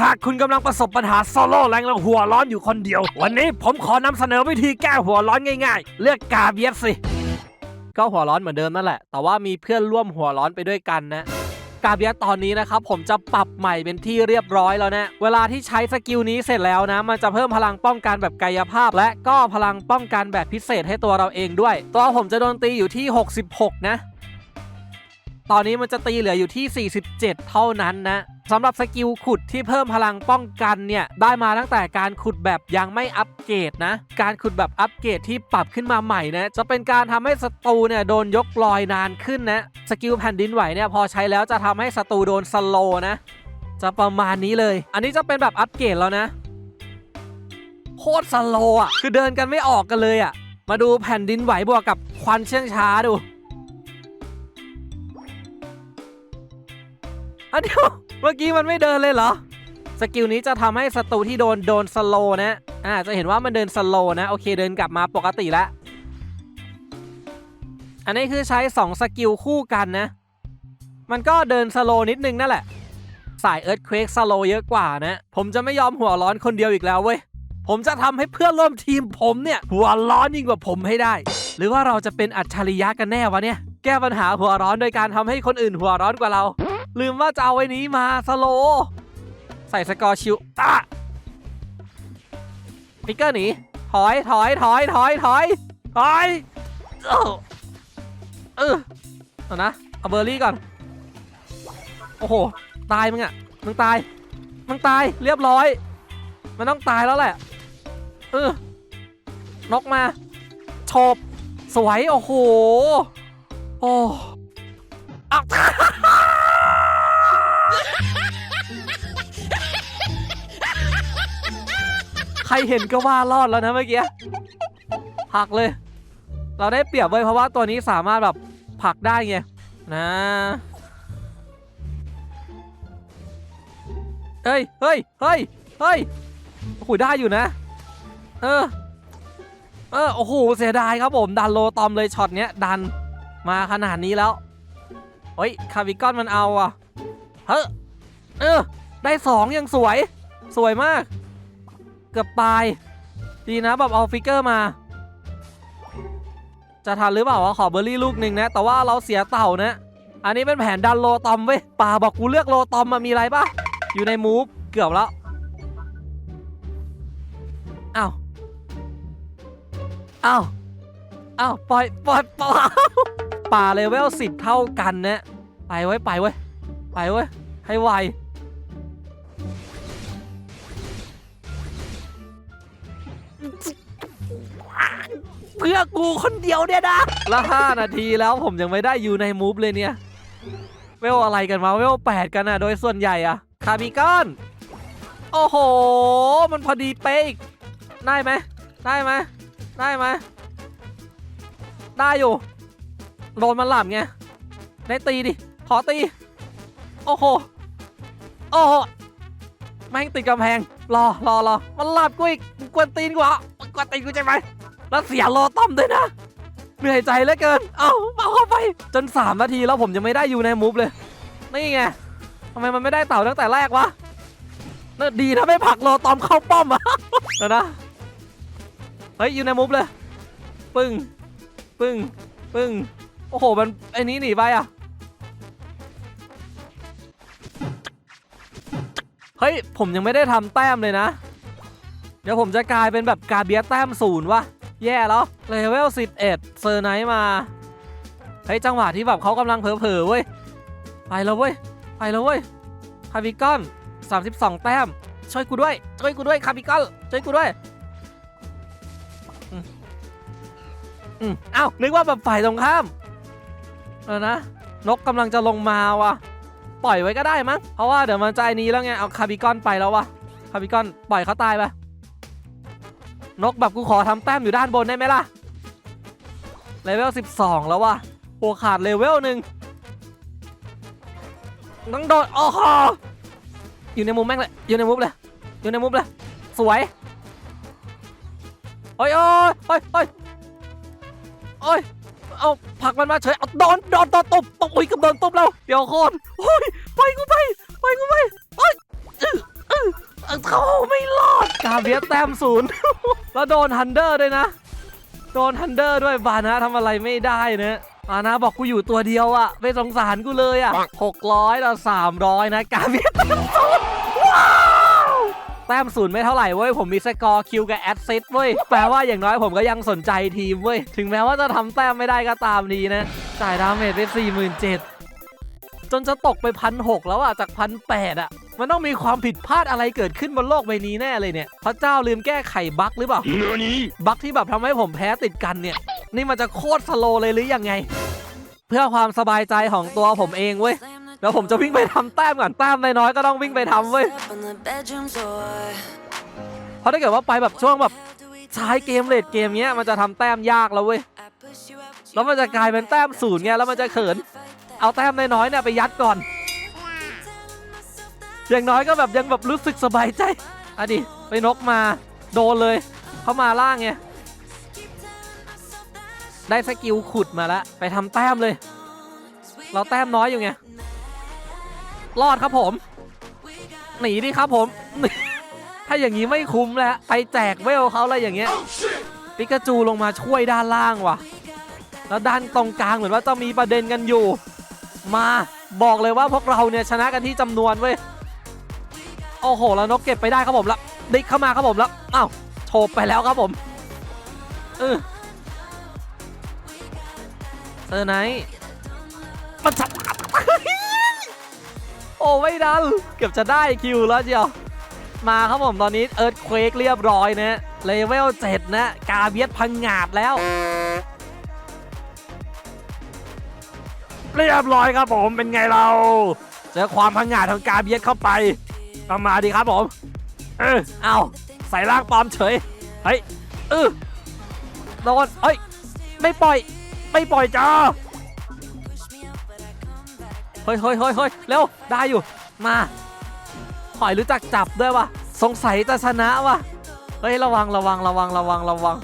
หากคุณกำลังประสบปัญหาโซโล่แรงและหัวร้อนอยู่คนเดียว วันนี้ผมขอนำเสนอวิธีแก้หัวร้อนง่ายๆ เลือกกาเบียสสิ ก็หัวร้อนเหมือนเดิมนั่นแหละ แต่ว่ามีเพื่อนร่วมหัวร้อนไปด้วยกันนะ กาเบียสตอนนี้นะครับผมจะปรับใหม่เป็นที่เรียบร้อยแล้วนะ เวลาที่ใช้สกิลนี้เสร็จแล้วนะ มันจะเพิ่มพลังป้องกันแบบกายภาพ และก็พลังป้องกันแบบพิเศษให้ตัวเราเองด้วย ตัวผมจะโดนตีอยู่ที่ 66 นะ ตอนนี้มันจะตีเหลืออยู่ที่ 47 เท่านั้นนะ สำหรับสกิลขุดที่เพิ่มพลังป้องกันเนี่ยได้มาตั้งแต่การขุดแบบยังไม่อัปเกรดนะ การขุดแบบอัปเกรดที่ปรับขึ้นมาใหม่นะจะเป็นการทำให้ศัตรูเนี่ยโดนยกลอยนานขึ้นนะสกิลแผ่นดินไหวเนี่ยพอใช้แล้วจะทำให้ศัตรูโดนสโลนะ จะประมาณนี้เลย อันนี้จะเป็นแบบอัปเกรดแล้วนะโคตรสโลอะคือเดินกันไม่ออกกันเลยอะมาดูแผ่นดินไหวบวกกับควันเชื่องช้าดู อันเดียวเมื่อกี้มันไม่เดินเลยเหรอ สกิลนี้จะทำให้ศัตรูที่โดนโดนสโลนะอ่าจะเห็นว่ามันเดินสโลนะ โอเคเดินกลับมาปกติแล้ว อันนี้คือใช้ 2 สกิลคู่กันนะ มันก็เดินสโลนิดนึงนั่นแหละ สายเอิร์ธเควกสโลเยอะกว่านะ ผมจะไม่ยอมหัวร้อนคนเดียวอีกแล้วเว้ย ผมจะทำให้เพื่อนร่วมทีมผมเนี่ย หัวร้อนยิ่งกว่าผมให้ได้ หรือว่าเราจะเป็นอัจฉริยะกันแน่วะเนี่ย แก้ปัญหาหัวร้อนโดยการทำให้คนอื่นหัวร้อนกว่าเรา ลืมว่าจะเอาไว้นี้มาสโล ใส่สกอร์ชิวตะฟิกเกอร์หนีถอยถอยถอยถอยถอยถอยเออเออเอานะเอาเบอร์รี่ก่อน โอ้โห ตายมึงอะมึงตาย มึงตายเรียบร้อย มันต้องตายแล้วแหละ เออนกมาโฉบสวย โอ้โห โอ้อั ครเห็นก็ว่ารอดแล้วนะเมื่อกี้ผลักเลย เราได้เปรียบเว้ยเพราะว่าตัวนี้สามารถแบบผลักได้ไงนะเฮ้ยเฮ้ยเฮ้ยเฮ้ยโอ้โหได้อยู่นะ เออ เออ โอ้โห เสียดายครับผม ดันโลตอมเลยช็อตเนี้ย ดันมาขนาดนี้แล้วเฮ้ย คาบิกอนมันเอาอะ เฮ้ยเออ ได้สองยังสวย สวยมาก เกือบตาย ดีนะแบบเอาฟิกเกอร์มา จะทันหรือเปล่าวะขอเบอร์รี่ลูกหนึ่งนะ แต่ว่าเราเสียเต่านะ อันนี้เป็นแผนดันโลตอมเว้ยป่าบอกกูเลือกโลตอมมามีอะไรปะอยู่ในมูฟเกือบแล้วอ้าวอ้าวอ้าวปล่อยปล่อยปล่อยป่าเลเวลสิบเท่ากันนะไปไว้ไปไว้ไปไว้ให้ไว เพื่อกูคนเดียวเนี่ยนะแล้ว5นาทีแล้วผมยังไม่ได้อยู่ในมูฟเลยเนี่ยเวลอะไรกันมาเวล8กันนะโดยส่วนใหญ่อะคาร์บิกอนโอ้โห มันพอดีเป๊ะอีกได้ไหมได้ไหมได้ไหมได้อยู่โดนมันหลับไงได้ตีดิขอตี โอ้โห โอ้โหแม่งติดกำแพง รอรอรอมันหลับกูอีกกวนตีนกูอะกวนตีนกูใช่ไหม แล้วเสียโลต้อมด้วยนะ เหนื่อยใจเหลือเกิน เอาเอาเข้าไป จน 3 นาทีแล้วผมยังไม่ได้อยู่ในมูฟเลย นี่ไงทำไมมันไม่ได้เต่าตั้งแต่แรกวะน่าดีนะไม่ผลักโลตอมเข้าป้อมอะเดี๋ยวนะ เฮ้ยอยู่ในมูฟเลย ปึ้ง ปึ้ง ปึ้ง โอ้โห มันไอ้นี้หนีไปอะเฮ้ย ผมยังไม่ได้ทำแต้มเลยนะ เดี๋ยวผมจะกลายเป็นแบบกาเบียแต้มศูนย์วะ แย่แล้วเลเวล11เซอร์ไนท์มาเฮ้ยจังหวะที่แบบเขากำลังเผลอๆเว้ยไปแล้วเว้ยไปแล้วเว้ยคาร์บิกอน32 แต้ม ช่วยกูด้วย ช่วยกูด้วยคาร์บิกอนช่วยกูด้วยอืมเอ้าวนึกว่าแบบฝ่ายตรงข้ามเออนะนกกำลังจะลงมาว่ะปล่อยไว้ก็ได้มั้งเพราะว่าเดี๋ยวมันใจนี้แล้วไงเอาคาร์บิกอนไปแล้ววะคาร์บิกอนปล่อยเขาตายไป นกแบบกูขอทำแต้มอยู่ด้านบนได้ไหมล่ะเลเวล12 แล้ววะโอขาดเลเวลหนึ่งต้องโดดโอ้โหอยู่ในมุมแม่งเลยอยู่ในมุมเลยอยู่ในมุมเลยสวยโอ้ยโอ้ยโอ้ยโอ้ยโอ้ยเอาผักมันมาเฉยเอาโดนโดนโดนตบตบอุ้ยกับโดนตบแล้วเดี๋ยวคนโอ้ยไปกูไปไปกูไปโอ้ย เขาไม่รอด กาเบียแต้มศูนย์ แล้วโดนฮันเดอร์ด้วยนะ โดนฮันเดอร์ด้วยบานะทำอะไรไม่ได้นะบานะบอกกูอยู่ตัวเดียวอะไม่สงสารกูเลยอะหกร้อยต่อสามร้อยนะ กาเบียแต้มศูนย์ว้าวแต้มศูนย์ไม่เท่าไหร่เว้ย ผมมีสกอร์คิวกับแอดซิสเว้ย แปลว่าอย่างน้อยผมก็ยังสนใจทีมเว้ย ถึงแม้ว่าจะทำแต้มไม่ได้ก็ตามดีนะ จ่ายดาเมจไปสี่หมื่นเจ็ดจนจะตกไปพันหกแล้วอะจากพันแปดอะ มันต้องมีความผิดพลาดอะไรเกิดขึ้นบนโลกใบนี้แน่เลยเนี่ยพระเจ้าลืมแก้ไขบั๊กหรือเปล่าบั๊กที่แบบทำให้ผมแพ้ติดกันเนี่ย นี่มันจะโคตรสโลว์เลยหรือยังไง เพื่อความสบายใจของตัวผมเองเว้ยแล้วผมจะวิ่งไปทำแต้มก่อนแต้มน้อยๆก็ต้องวิ่งไปทำเว้ยเพราะถ้าเกิดว่าไปแบบช่วงแบบท้ายเกมเลดเกมเนี้ยมันจะทำแต้มยากแล้วเว้ยแล้วมันจะกลายเป็นแต้มศูนย์ไงแล้วมันจะเขิน เอาแต้มน้อยๆเนี่ยไปยัดก่อน อย่างน้อยก็แบบยังแบบรู้สึกสบายใจอะดิไปนกมาโดนเลย เข้ามาล่างไงได้สกิลขุดมาแล้วไปทำแต้มเลย เราแต้มน้อยอยู่ไงรอดครับผม หนีดิครับผม ถ้าอย่างนี้ไม่คุ้มแล้วไปแจกเวลเขาอะไรอย่างเงี้ยปิกาจูลงมาช่วยด้านล่างว่ะ แล้วด้านตรงกลางเหมือนว่าจะมีประเด็นกันอยู่ มาบอกเลยว่าพวกเราเนี่ยชนะกันที่จำนวนเว้ย โอ้โห แล้วนกเก็บไปได้ครับผมแล้วดิกเข้ามาครับผมแล้วอ้าวโฉบไปแล้วครับผมเออเซอร์ไนท์มันจับโอ้ไม่ดันเกือบจะได้คิวแล้วเจียวมาครับผมตอนนี้เอิร์ธเควกเรียบร้อยนะเลเวล7นะกาเบียสพังงาดแล้ว เรียบร้อยครับผมเป็นไงเรา เจอความพังงาดของกาเบียสเข้าไป ก็มาดีครับผม เออเอาใส่ร่างปลอมเฉย เฮ้ยเออโดนเฮ้ย ไม่ปล่อย ไม่ปล่อยจ้า เฮ้ยเฮ้ยเฮ้ยเฮ้ยเร็ว ได้อยู่ มาหอยรู้จักจับด้วยวะสงสัยจะชนะวะเฮ้ย ระวัง ระวัง ระวัง ระวัง ระวัง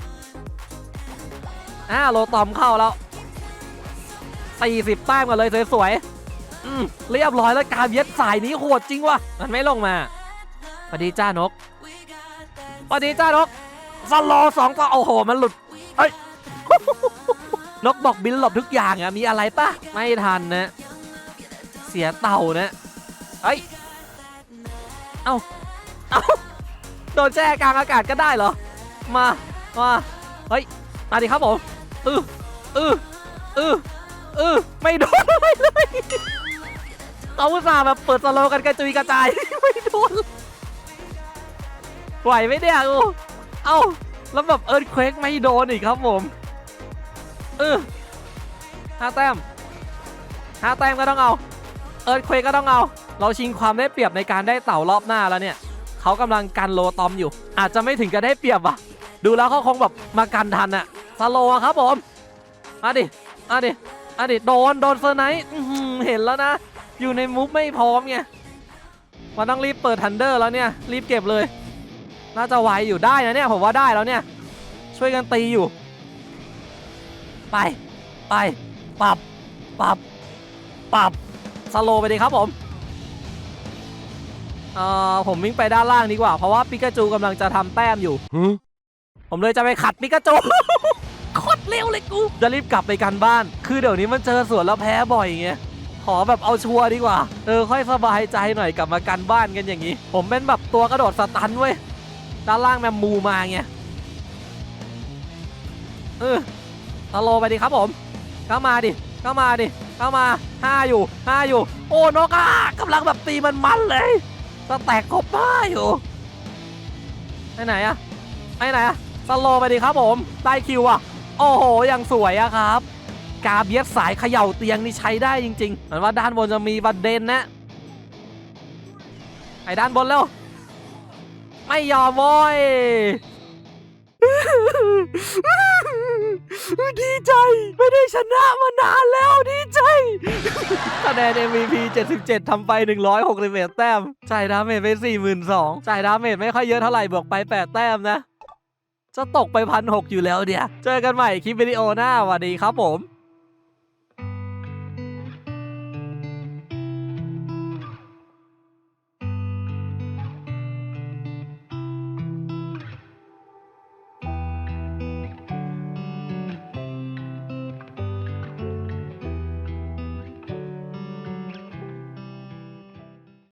อ่า โลตอมเข้าแล้ว40แต้มกันเลยสวยๆ อืมเรียบร้อยแล้วการเย็ดสายนี้โหดจริงวะมันไม่ลงมาสวัสดีจ้านกสวัสดีจ้านกสโลว์สองตัวโอ้โห มันหลุดเอ้ยนกบอกบินหลบทุกอย่างอะมีอะไรปะไม่ทันนะ เสียเต่านะเฮ้ยเอ้าเอ้าโดนแช่กลางอากาศก็ได้เหรอ มามาเฮ้ยมาดิครับผมอืออืออืออือไม่โดนอะไรเลย เขาอุตส่าห์แบบเปิดสโลกันกระจุยกระจาย ไม่โดนไหวไหมเนี่ยกูเอ้าแล้วแบบเอิร์ธเควกไม่โดนอีกครับผม เออห้าแต้มห้าแต้มก็ต้องเอา เอิร์ธเควกก็ต้องเอา เราชิงความได้เปรียบในการได้เต่ารอบหน้าแล้วเนี่ยเขากำลังกันโลตอมอยู่ อาจจะไม่ถึงกับได้เปรียบว่ะดูแล้วเขาคงแบบมากันทันอะสโลว์อะครับผมมาดิมาดิมาดิโดนโดนเซอร์ไนท์เห็นแล้วนะ อยู่ในมุฟไม่พร้อมไงมันต้องรีบเปิดทันเดอร์แล้วเนี่ย รีบเก็บเลย น่าจะไหวอยู่ได้นะเนี่ยผมว่าได้แล้วเนี่ย ช่วยกันตีอยู่ ไปไปปรับปรับปรับสโลว์ไปดีครับผมเอ่อผมวิ่งไปด้านล่างดีกว่า เพราะว่าปิกาจูกำลังจะทำแต้มอยู่ ผมเลยจะไปขัดปิกาจูโคตรเร็วเลยกู จะรีบกลับไปกันบ้าน คือเดี๋ยวนี้มันเจอสวนแล้วแพ้บ่อยไง ขอแบบเอาชัวร์ดีกว่า เออ ค่อยสบายใจหน่อยกลับมากันบ้านกันอย่างนี้ ผมเป็นแบบตัวกระโดดสตันเว้ย ด้านล่างแมมมูมาไง เออตโลไปดิครับผม เข้ามาดิ เข้ามาดิ เข้ามาห้าอยู่ห้าอยู่ โอ้นกอะกำลังแบบตีมันมันเลยสแต็กครบห้าอยู่ไปไหนอะไปไหนอะสโลไปดิครับผม ได้คิวอะโอ้โห ยังสวยอะครับ กาเบียสสายเขย่าเตียงนี่ใช้ได้จริงๆเหมือนว่าด้านบนจะมีประเด็นนะไปด้านบนเร็วไม่ยอมโว้ยดีใจ ไม่ได้ชนะมานานแล้วดีใจคะแนน MVP 77ทำไป 161 แต้มจ่ายดาเมจไป 42จ่ายดาเมจไม่ค่อยเยอะเท่าไหร่บวกไป 8 แต้มนะ จะตกไปพันหอยู่แล้วเดี๋ยว เจอกันใหม่คลิปวิดีโอหน้าสวัสดีครับผม